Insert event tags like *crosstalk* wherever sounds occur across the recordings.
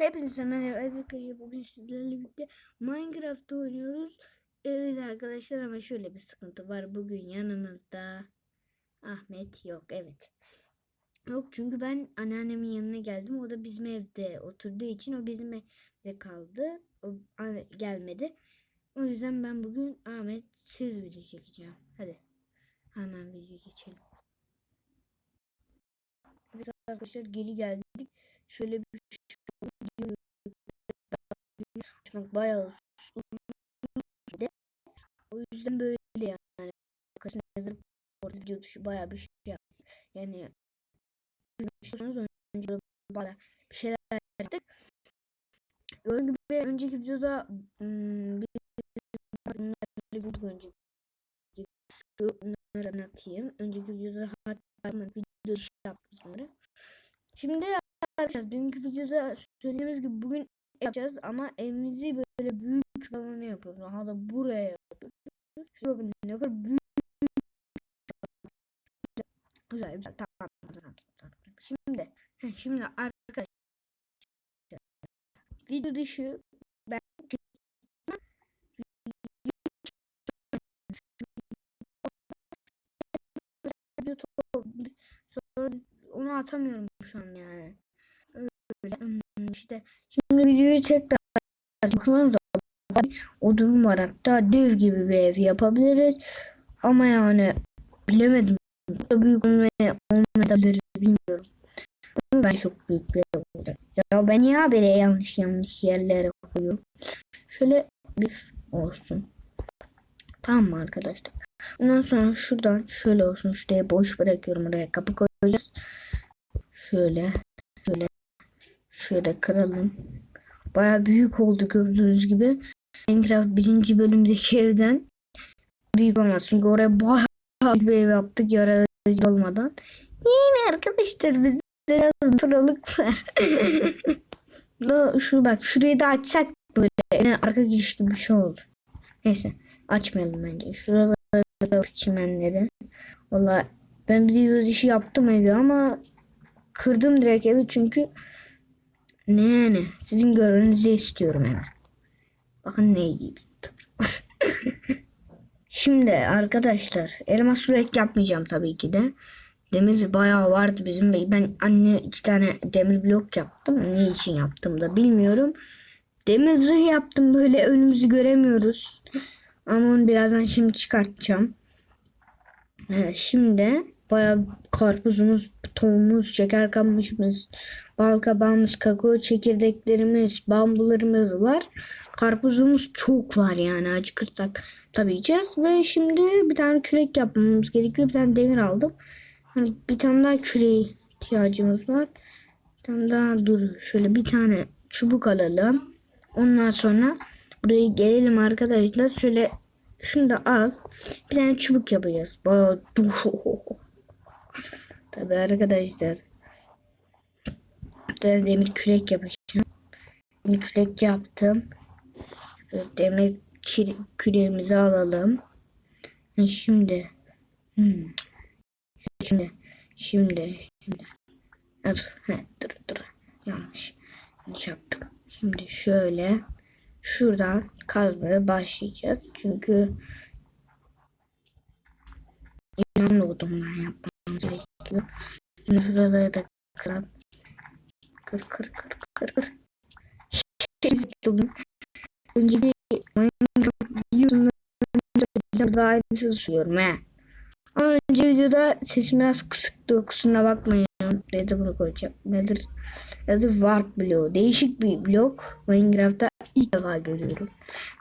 Hepinize merhaba arkadaşlar. Bugün sizlerle birlikte Minecraft oynuyoruz. Evet arkadaşlar ama şöyle bir sıkıntı var. Bugün yanımızda Ahmet yok. Evet. Yok çünkü ben anneannemin yanına geldim. O da bizim evde oturduğu için o bizim evde kaldı. O gelmedi. O yüzden ben bugün Ahmet siz video çekeceğim. Hadi. Hemen video geçelim. Evet arkadaşlar geri geldik. Şöyle bir Bak bayağı uzun. O yüzden böyle yani. Kaç nedir orada video dışı bayağı bir şey yaptık. Yani önce bayağı bir şeyler yaptık. Gördüğünüz gibi önceki videoda hmm, bir bulduk önceki Bunları anlatayım. Önceki videoda hatta video dışı yaptım bunları. Şimdi arkadaşlar dünkü videoda söylediğimiz gibi bugün yapacağız ama evimizi böyle büyük bir alana yapıyoruz. Aha da buraya yapıyoruz. Şuraya bakın ne kadar büyük. Güzel güzel tamam tamam tamam. Şimdi şimdi arkadaşlar video dışı ben sonra onu atamıyorum şu an yani. Hmm, işte şimdi videoyu tekrar bakmamız odun var hatta dev gibi bir ev yapabiliriz. Ama yani bilemedim. Çok büyük olmaya olmayabilir bilmiyorum. Ama ben çok büyük bir ev olacak. Ya ben niye böyle yanlış yanlış yerlere koyuyorum? Şöyle bir olsun. Tamam arkadaşlar? Ondan sonra şuradan şöyle olsun. Şuraya boş bırakıyorum. Oraya kapı koyacağız. Şöyle. Şöyle kıralım. Baya büyük oldu gördüğünüz gibi. Minecraft birinci bölümdeki evden büyük olmaz. Çünkü oraya büyük bir ev yaptık yararlı olmadan. Yeni arkadaşlar bize biraz turalık var. *laughs* şu bak şurayı da açsak böyle yani arka giriş gibi bir şey olur. Neyse açmayalım bence. Şuraları da çimenleri. Valla ben bir yüz işi yaptım evi ama kırdım direkt evi çünkü ne yani sizin görmenizi istiyorum hemen. Bakın ne iyi. *laughs* Şimdi arkadaşlar elmas yürek yapmayacağım tabii ki de. Demir bayağı vardı bizim. Ben anne iki tane demir blok yaptım. Ne için yaptım da bilmiyorum. Demir zırh yaptım böyle önümüzü göremiyoruz. Ama onu birazdan şimdi çıkartacağım. Evet, şimdi bayağı karpuzumuz, tohumumuz, şeker kamışımız, bal kabağımız, kakao çekirdeklerimiz, bambularımız var. Karpuzumuz çok var yani acıkırsak tabii yiyeceğiz. Ve şimdi bir tane kürek yapmamız gerekiyor. Bir tane demir aldım. Hani bir tane daha küreğe ihtiyacımız var. Bir tane daha dur. Şöyle bir tane çubuk alalım. Ondan sonra buraya gelelim arkadaşlar. Şöyle şunu da al. Bir tane çubuk yapacağız. Bayağı *laughs* Tabii arkadaşlar. Tane demir kürek yapacağım. Demir kürek yaptım. Demir küreğimizi alalım. Şimdi. Şimdi. Şimdi. Şimdi. Dur. Dur dur. Yanlış. Yanlış yaptım. Şimdi şöyle. Şuradan kazmaya başlayacağız. Çünkü İmam odundan yapmamız gerekiyor. Şuraları da kıralım. Kır kır kır kır kır. Şey zıpladım. Önceki Minecraft videosunda da aynısını söylüyorum he. Ama önce videoda sesim biraz kısıktı. Kusura bakmayın. Nedir bunu koyacağım? Nedir? Nedir? Ward bloğu. Değişik bir blok. Minecraft'ta ilk defa görüyorum.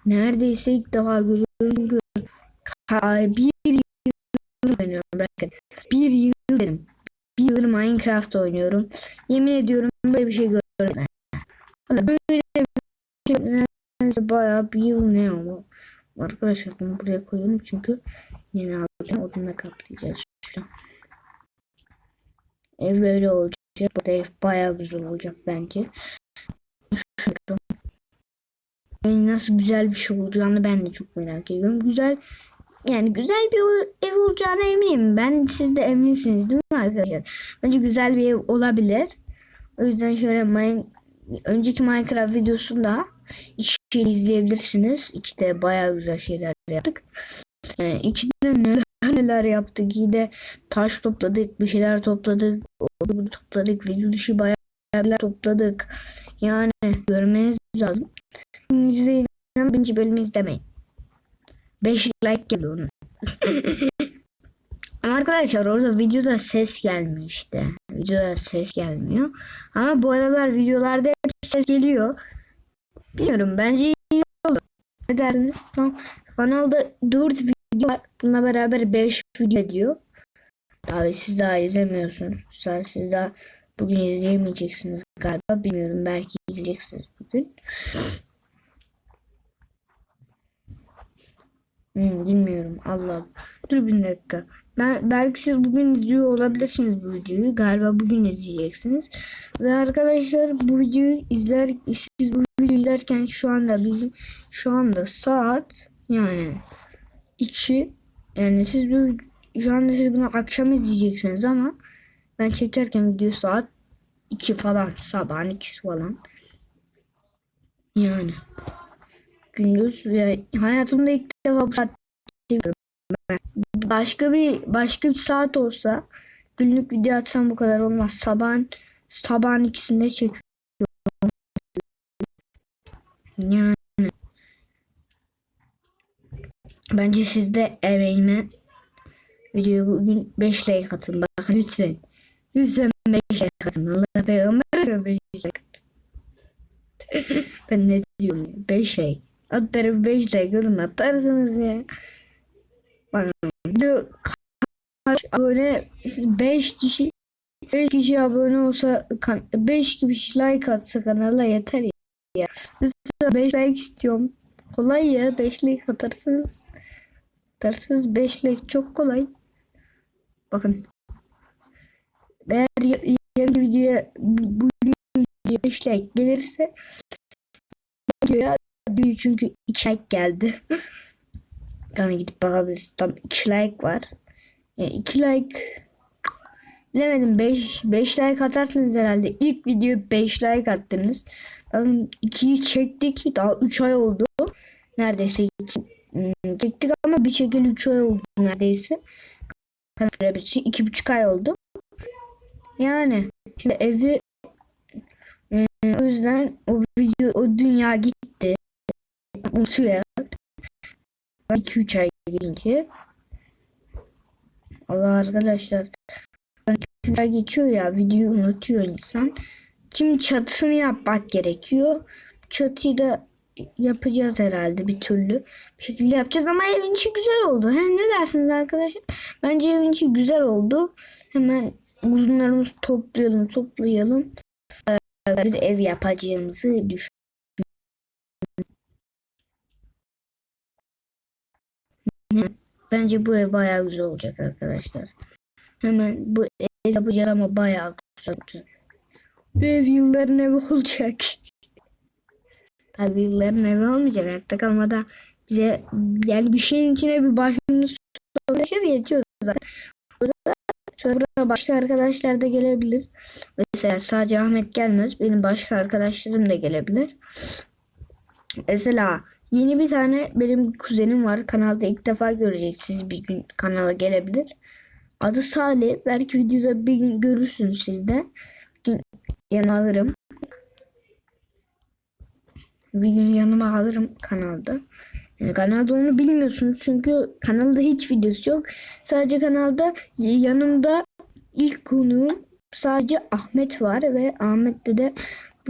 Neredeyse ilk defa görüyorum. Bir yıl oynuyorum. Bir yıl derim. Bir yıl Minecraft oynuyorum. Yemin ediyorum böyle bir şey görmedim. Valla Böyle bir şey neredeyse bayağı bir yıl ne ama. Arkadaşlar bunu buraya koyuyorum çünkü yeni alacağım. Odunla kaplayacağız. Şu. Ev böyle olacak. Bu ev bayağı güzel olacak bence. Yani nasıl güzel bir şey olacağını ben de çok merak ediyorum. Güzel yani güzel bir ev olacağına eminim. Ben siz de eminsiniz değil mi arkadaşlar? Bence güzel bir ev olabilir. O yüzden şöyle mine, önceki Minecraft videosunda iki izleyebilirsiniz. İkide bayağı güzel şeyler yaptık. Yani ikide neler *laughs* neler yaptık. İyi taş topladık, bir şeyler topladık, onu topladık, video dışı bayağı şeyler topladık. Yani görmeniz lazım. İzleyin, birinci bölümü izlemeyin. 5 like geldi onun. *laughs* Ama arkadaşlar orada videoda ses gelmiyor işte. Videoda ses gelmiyor. Ama bu aralar videolarda hep ses geliyor. Bilmiyorum bence iyi olur. Ne dersiniz? Kanalda 4 video var. Bununla beraber 5 video ediyor. Tabii siz daha izlemiyorsunuz. Siz daha bugün izleyemeyeceksiniz galiba. Bilmiyorum belki izleyeceksiniz bugün. Hmm, bilmiyorum. Allah. Dur bir dakika. Ben, belki siz bugün izliyor olabilirsiniz bu videoyu. Galiba bugün izleyeceksiniz. Ve arkadaşlar bu videoyu izler siz bu videoyu izlerken şu anda bizim şu anda saat yani 2 yani siz bu şu anda siz bunu akşam izleyeceksiniz ama ben çekerken video saat 2 falan sabahın 2'si falan. Yani gündüz ve hayatımda ilk defa bu saat başka bir başka bir saat olsa günlük video atsam bu kadar olmaz. Sabahın sabahın ikisinde çekiyorum. Yani bence siz de emeğime videoyu bugün 5 like atın. Bakın lütfen. Lütfen 5 like atın. Allah peygamber 5 like atın. ben ne diyorum? 5 like. Atarım 5 like oğlum atarsınız ya. Kaç abone 5 kişi 5 kişi abone olsa 5 kişi like atsa kanala yeter ya. Lütfen 5 like istiyorum. Kolay ya 5 like atarsınız. Atarsınız 5 like çok kolay. Bakın. Eğer yarın videoya bu videoya 5 like gelirse videoya çünkü 2 like geldi. *laughs* Yani gidip bakabiliriz. Tam 2 like var. 2 yani like bilemedim 5 5 like atarsınız herhalde. İlk video 5 like attınız. Ben 2'yi çektik. Daha 3 ay oldu. Neredeyse 2 hmm, çektik ama bir şekilde 3 ay oldu neredeyse. Kanalabisi 2,5 ay oldu. Yani şimdi evi e, o yüzden o video o dünya gitti. Unutuyor. 2-3 ay gelince. Allah arkadaşlar. 2 ay geçiyor ya videoyu unutuyor insan. Şimdi çatısını yapmak gerekiyor. Çatıyı da yapacağız herhalde bir türlü. Bir şekilde yapacağız ama evin içi güzel oldu. He, ne dersiniz arkadaşlar? Bence evin içi güzel oldu. Hemen uzunlarımızı toplayalım toplayalım. Bir de ev yapacağımızı düşün. Bence bu ev bayağı güzel olacak arkadaşlar. Hemen bu ev yapacağız ama bayağı güzel olacak. Bu ev yılların evi olacak. *laughs* Tabii yılların evi olmayacak. Hayatta kalmada bize yani bir şeyin içine bir başımız sonuçta yetiyor zaten. Sonra başka arkadaşlar da gelebilir. Mesela sadece Ahmet gelmez. Benim başka arkadaşlarım da gelebilir. Mesela Yeni bir tane benim kuzenim var. Kanalda ilk defa göreceksiniz. Bir gün kanala gelebilir. Adı Salih. Belki videoda bir gün görürsünüz siz de. Bir gün yanıma alırım. Bir gün yanıma alırım kanalda. Yani kanalda onu bilmiyorsunuz çünkü kanalda hiç videosu yok. Sadece kanalda yanımda ilk konuğum sadece Ahmet var ve Ahmet'te de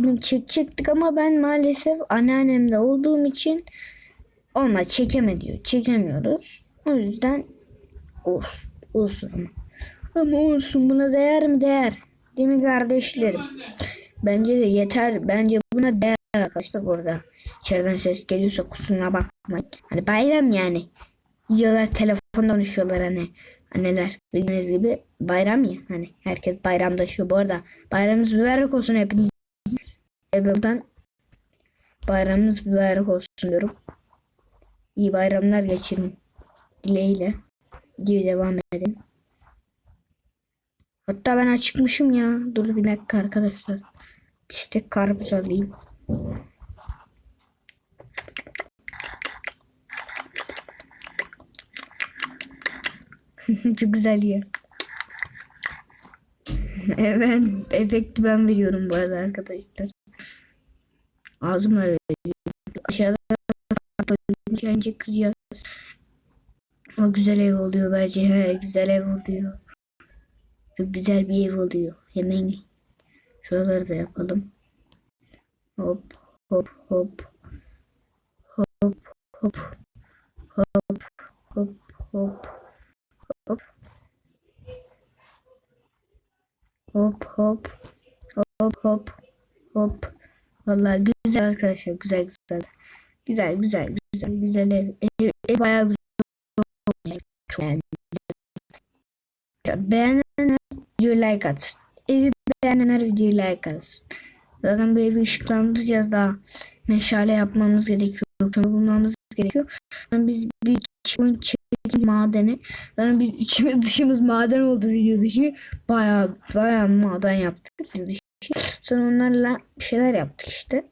bunu çekecektik ama ben maalesef anneannemde olduğum için olma çekeme diyor. Çekemiyoruz. O yüzden olsun. Olsun ama. Olsun buna değer mi değer? Değil mi kardeşlerim? Bence de yeter. Bence buna değer arkadaşlar orada. İçeriden ses geliyorsa kusuruna bakmayın. Hani bayram yani. Yiyorlar telefonda konuşuyorlar hani. Anneler bildiğiniz gibi bayram ya. Hani herkes bayramdaşıyor. Bu arada bayramınız mübarek olsun hepiniz. Ve buradan bayramınız mübarek olsun diyorum. İyi bayramlar geçirin dileğiyle. Diye devam edelim. Hatta ben açıkmışım ya. Dur bir dakika arkadaşlar. İşte karpuz alayım. *laughs* Çok güzel ya. *laughs* Evet, efekti ben veriyorum bu arada arkadaşlar. Ağzımla veriyorum. Aşağıda önce kıracağız. Ama güzel ev oluyor bence. Güzel ev oluyor. Çok güzel bir ev oluyor. Hemen şuraları da yapalım. Hop hop hop. Hop hop. Hop hop hop. Hop. Hop hop. Hop hop. Hop. Vallahi güzel arkadaşlar. Güzel güzel. Güzel güzel güzel güzel ev. Ev, ev bayağı güzel. Çok beğendim. Beğenenler videoyu like atsın. Evi beğenenler videoyu like atsın. Zaten bu evi ışıklandıracağız daha. Meşale yapmamız gerekiyor. Kömür bulmamız gerekiyor. Yani biz bir oyun çekim madeni. Yani biz içimiz dışımız maden oldu video dışı. Baya baya maden yaptık video dışı. Sonra onlarla bir şeyler yaptık işte.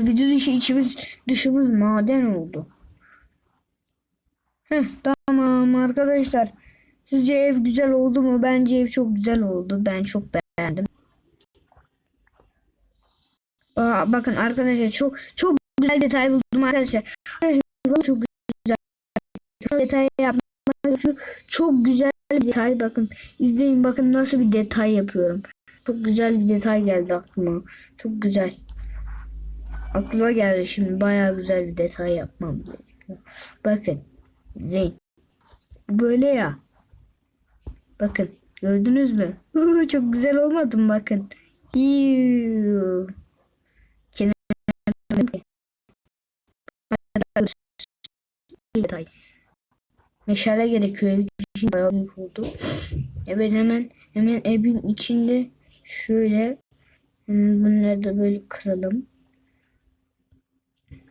Video dışı içimiz dışımız maden oldu. Heh, tamam arkadaşlar. Sizce ev güzel oldu mu? Bence ev çok güzel oldu. Ben çok beğendim. Aa, bakın arkadaşlar çok çok güzel detay buldum arkadaşlar. Arkadaşlar çok güzel detay yapmak çok güzel bir detay bakın. izleyin bakın nasıl bir detay yapıyorum. Çok güzel bir detay geldi aklıma. Çok güzel. Aklıma geldi şimdi bayağı güzel bir detay yapmam gerekiyor. Bakın. Zeyn. Böyle ya. Bakın. Gördünüz mü? Çok güzel olmadı mı bakın. Hiu. detay. Meşale gerekiyor ev için bayağı büyük oldu. Evet hemen hemen evin içinde şöyle bunları da böyle kıralım.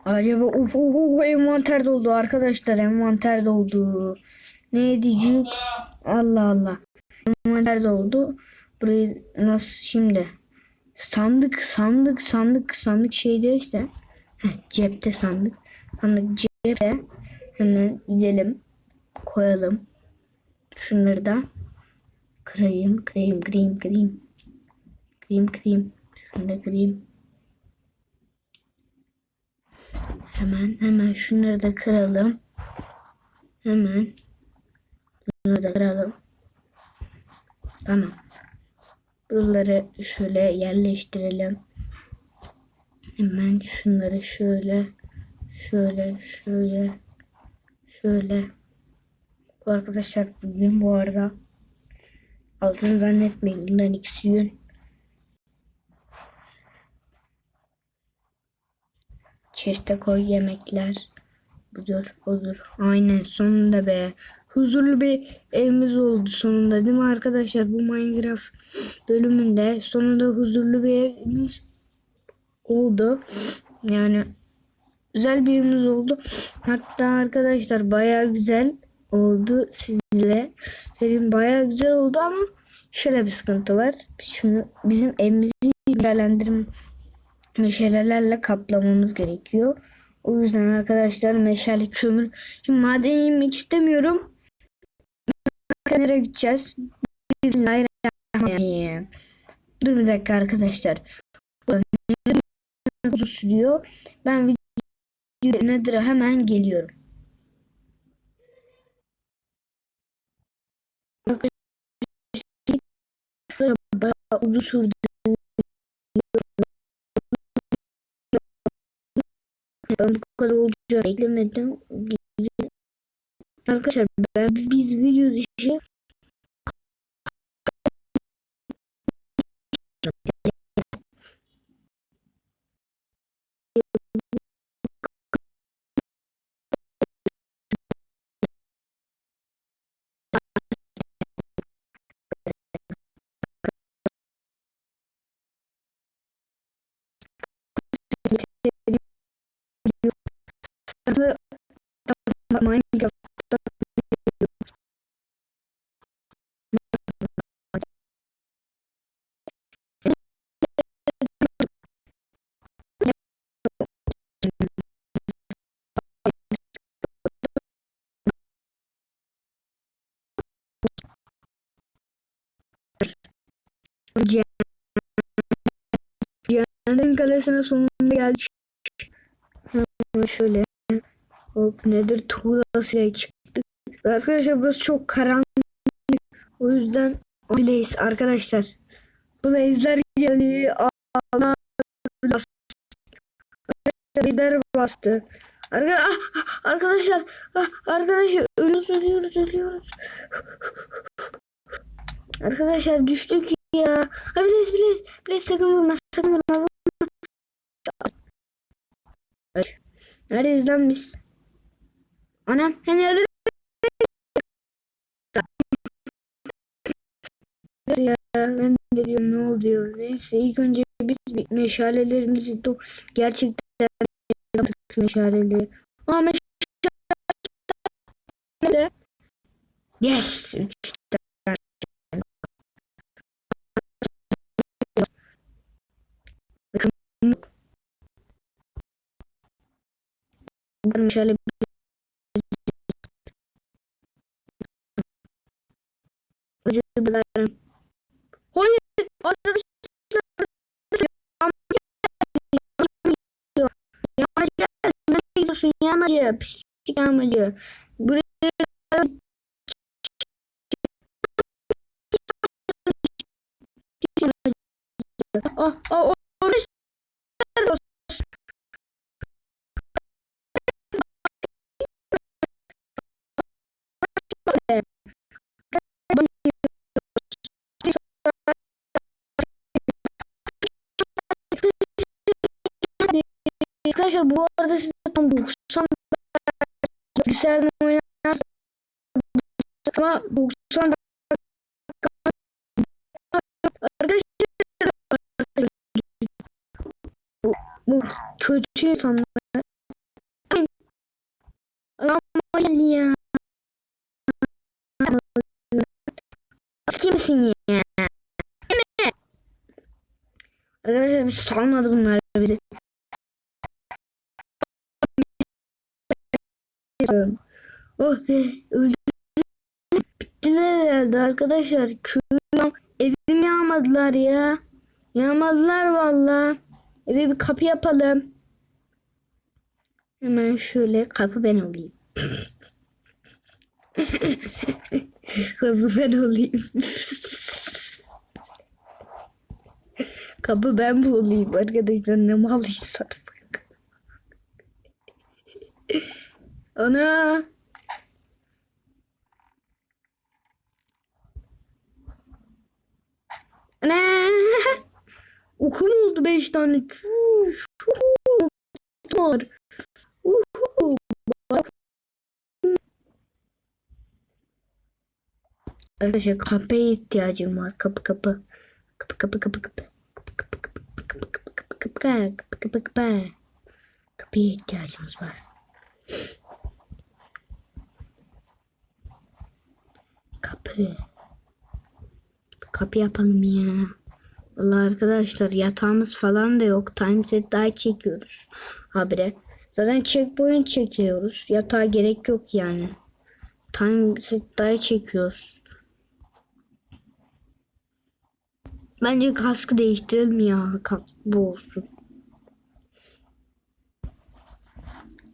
Acaba of of of envanter doldu arkadaşlar envanter doldu. Ne diyecek? Allah Allah. Envanter doldu. Burayı nasıl şimdi? Sandık sandık sandık sandık şeydeyse heh, cepte sandık. Sandık cepte hemen gidelim koyalım. Şunları da kırayım kırayım kırayım kırayım. Kırayım kırayım. Şunu da kırayım. Hemen hemen şunları da kıralım. Hemen şunları da kıralım. Tamam. Buraları şöyle yerleştirelim. Hemen şunları şöyle şöyle şöyle şöyle arkadaşlar bugün bu arada altın zannetmeyin bunların ikisi yün Chest'e koy yemekler. Budur, odur. Aynen sonunda be. Huzurlu bir evimiz oldu sonunda değil mi arkadaşlar? Bu Minecraft bölümünde sonunda huzurlu bir evimiz oldu. Yani güzel bir evimiz oldu. Hatta arkadaşlar baya güzel oldu sizle. Dedim baya güzel oldu ama şöyle bir sıkıntı var. Biz şunu bizim evimizi değerlendirme meşalelerle kaplamamız gerekiyor. O yüzden arkadaşlar meşale kömür. Şimdi maden inmek istemiyorum. Nereye gideceğiz? Bismillahirrahmanirrahim. Dur bir dakika arkadaşlar. Uzun sürüyor. Ben video nedir hemen geliyorum. Uzun sürdü. Ben bu kadar olacağını beklemedim. Arkadaşlar ben biz video dışı kitabı Minecraft'ta Cehennem Kalesi'nin sonunda geldik. Şöyle. Hop nedir tuğlasıyla çıktık. Ve Arkadaşlar burası çok karanlık. O yüzden Blaze arkadaşlar. Blaze'ler geldi. Allah Blaze'ler bastı. Arka ah, ah, arkadaşlar ah, arkadaşlar ölüyoruz ölüyoruz ölüyoruz. Arkadaşlar düştük ya. Ha Blaze Blaze Blaze sakın vurma sakın vurma. vurma. Neredeyiz lan biz? Anam hani nerede? ya ben de diyorum ne oluyor neyse ilk önce biz meşalelerimizi to gerçekten yaptık meşaleleri ama meşale yes meşale Acıdılar. Hayır arkadaşlar Yağmacı gel. Nereye gidiyorsun yağmacı? Pislik yağmacı. Buraya Oh, oh, oh, Arkadaşlar bu arada size tam 90 bilgisayardan oynarsanız ama 90 arkadaşlar bu, bu kötü insanlar. Aman ya. Kimsin ya. Arkadaşlar biz salmadı bunlar bizi Oh be öldü. Bittiler herhalde arkadaşlar. Köyüm evimi yağmadılar ya. Yağmadılar valla. Eve bir kapı yapalım. Hemen şöyle kapı ben olayım. *laughs* kapı ben olayım. kapı ben bu olayım arkadaşlar ne mal insan. Ana. Ana. Okum oldu 5 tane. Çüş. Var. Uhu. Arkadaşlar kapıya ihtiyacım var. Kapı kapı. Kapı kapı kapı kapı. Kapı kapı kapı kapı kapı kapı kapı kapı kapı kapı. Kapıya ihtiyacımız var. Kapı. Kapı yapalım ya. Vallahi arkadaşlar yatağımız falan da yok. Time set daha çekiyoruz. Habire. Zaten checkpoint çekiyoruz. Yatağa gerek yok yani. Time set daha çekiyoruz. Bence kaskı değiştirelim ya. Kask bu olsun.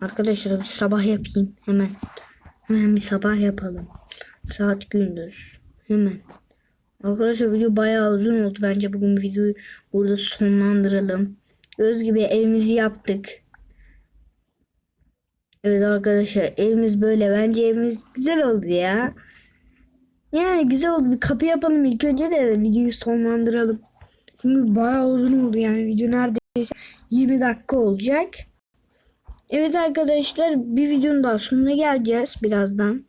Arkadaşlar bir sabah yapayım hemen. Hemen bir sabah yapalım. Saat gündüz. Hemen. Arkadaşlar video bayağı uzun oldu. Bence bugün videoyu burada sonlandıralım. Göz gibi evimizi yaptık. Evet arkadaşlar evimiz böyle. Bence evimiz güzel oldu ya. Yani güzel oldu. Bir kapı yapalım ilk önce de videoyu sonlandıralım. Şimdi bayağı uzun oldu yani video neredeyse 20 dakika olacak. Evet arkadaşlar bir videonun daha sonuna geleceğiz birazdan.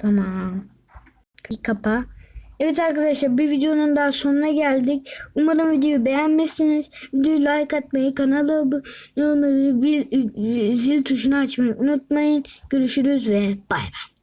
Tamam. Kapa. Evet arkadaşlar bir videonun daha sonuna geldik. Umarım videoyu beğenmişsiniz. Videoyu like atmayı, kanala abone olmayı, bir zil tuşunu açmayı unutmayın. Görüşürüz ve bay bay.